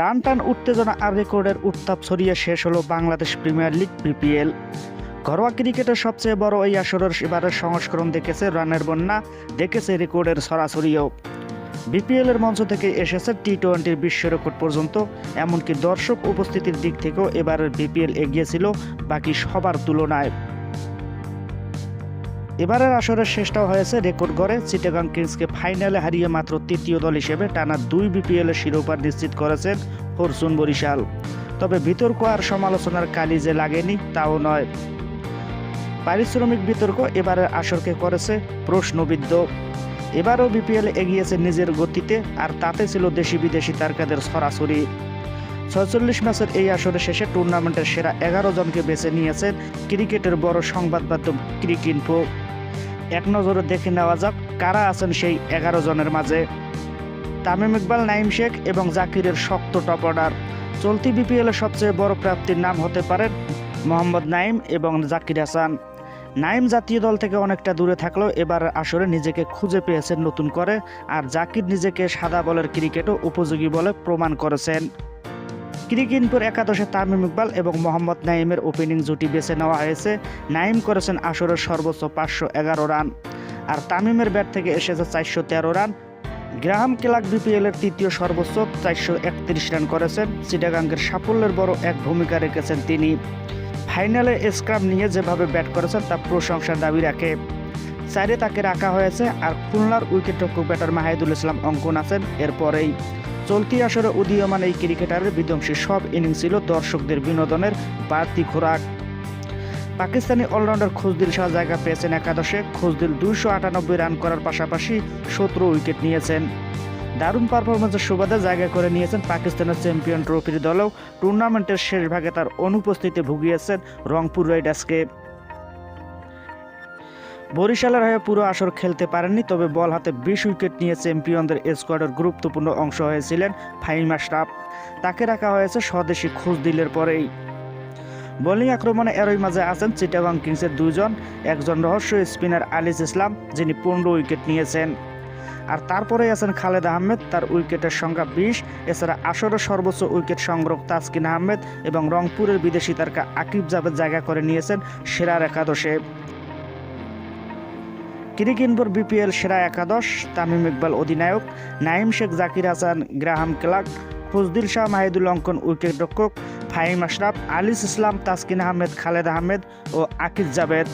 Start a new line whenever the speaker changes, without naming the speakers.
টান টান উত্তেজনা আর রেকর্ডের উত্তাপ ছড়িয়ে শেষ হলো বাংলাদেশ প্রিমিয়ার লিগ বিপিএল। ঘরোয়া ক্রিকেটের সবচেয়ে বড় এই আসরের এবারের সংস্করণ দেখেছে রানের বন্যা, দেখেছে রেকর্ডের সরাসরিও। বিপিএল এর মঞ্চ থেকে এসেছে টি টোয়েন্টির বিশ্ব রেকর্ড পর্যন্ত, এমনকি দর্শক উপস্থিতির দিক থেকেও এবারের বিপিএল এগিয়েছিল বাকি সবার তুলনায়। এবারের আসরের শেষটাও হয়েছে রেকর্ড গড়ে। চিটাগাং কিংসকে ফাইনালে হারিয়ে মাত্র তৃতীয় দল হিসেবে টানা দুই বিপিএল এর শিরোপা নিশ্চিত করেছেন ফরচুন বরিশাল। তবে বিতর্ক আর সমালোচনার কালি যে লাগেনি, তাও নয়। পারিশ্রমিক বিতর্ক এবারের আসরকে করেছে প্রশ্নবিদ্ধ। এবারও বিপিএল এগিয়েছে নিজের গতিতে, আর তাতে ছিল দেশি বিদেশি তারকাদের সরাসরি। ছয়চল্লিশ ম্যাচের এই আসরের শেষে টুর্নামেন্টের সেরা এগারো জনকে বেছে নিয়েছেন ক্রিকেটের বড় সংবাদ মাধ্যম ক্রিকইনফো এক নজরে দেখে নেওয়া যাক কারা আছেন সেই এগারো জনের মাঝে। তামিম ইকবাল নাইম শেখ এবং জাকিরের শক্ত টপ অর্ডার। চলতি বিপিএল এর সবচেয়ে বড় প্রাপ্তির নাম হতে পারেন মোহাম্মদ নাইম এবং জাকির হাসান। নাইম জাতীয় দল থেকে অনেকটা দূরে থাকলেও এবার আসরে নিজেকে খুঁজে পেয়েছেন নতুন করে, আর জাকির নিজেকে সাদা বলের ক্রিকেটও উপযোগী বলে প্রমাণ করেছেন। ক্রিকিনপুর একাদশে তামিম ইকবাল এবং মোহাম্মদ নাইমের ওপেনিং জুটি বেছে নেওয়া হয়েছে। নাইম করেছেন আসরের সর্বোচ্চ পাঁচশো এগারো রান। আর তামিমের ব্যাট থেকে এসেছে চারশো তেরো রান। গ্রাহাম কেলাক বিপিএল এর তৃতীয় সর্বোচ্চ চারশো একত্রিশ রান করেছেন। চিটাগাঙ্গের সাফল্যের বড় এক ভূমিকা রেখেছেন তিনি। ফাইনালে স্ক্রাম নিয়ে যেভাবে ব্যাট করেছেন, তা প্রশংসার দাবি রাখে। চারে তাকে রাখা হয়েছে, আর খুলনার উইকেটরক্ষক ব্যাটার মাহিদুল ইসলাম অঙ্কন আছেন এরপরেই। চলতি আসরে উদীয়মান এই ক্রিকেটারের বিধ্বংসী সব ইনিংস ছিল দর্শকদের বিনোদনের বাড়তি খোরাক। পাকিস্তানি অলরাউন্ডার খুজদিল শাহ জায়গা পেয়েছেন একাদশে। খুজদিল দুইশো আটানব্বই রান করার পাশাপাশি সতেরো উইকেট নিয়েছেন। দারুণ পারফরমেন্সের সুবাদে জায়গা করে নিয়েছেন পাকিস্তানের চ্যাম্পিয়ন ট্রফির দলেও। টুর্নামেন্টের শেষ ভাগে তার অনুপস্থিতি ভুগিয়েছেন রংপুর রাইডার্সকে। বরিশালের হয়ে পুরো আসর খেলতে পারেননি, তবে বল হাতে বিশ উইকেট নিয়ে চ্যাম্পিয়নদের স্কোয়াডের গুরুত্বপূর্ণ অংশ হয়েছিলেন ফাহিম আশরাফ। তাকে রাখা হয়েছে স্বদেশি খুজদিলের পরেই। বোলিং আক্রমণে এরই মাঝে আছেন চিটাগাং কিংসের দুজন, একজন রহস্য স্পিনার আলিস ইসলাম, যিনি পনেরো উইকেট নিয়েছেন। আর তারপরেই আছেন খালেদ আহমেদ, তার উইকেটের সংখ্যা বিশ, এছাড়া আসরের সর্বোচ্চ উইকেট সংগ্রহ তাসকিন আহমেদ এবং রংপুরের বিদেশি তারকা আকিব জাভেদ জায়গা করে নিয়েছেন সেরার একাদশে। ক্রিকিনপুর বিপিএল সেরা একাদশ, তামিম ইকবাল অধিনায়ক Naim Sheikh, Zakir Hasan, Graham Clarke, Fazdil Shah, Mahidul Ankon wicket রক্ষক ফাহিম আশরাফ, আলিস ইসলাম, তাসকিন আহমেদ, খালেদ আহমেদ ও আকিজ জাভেদ।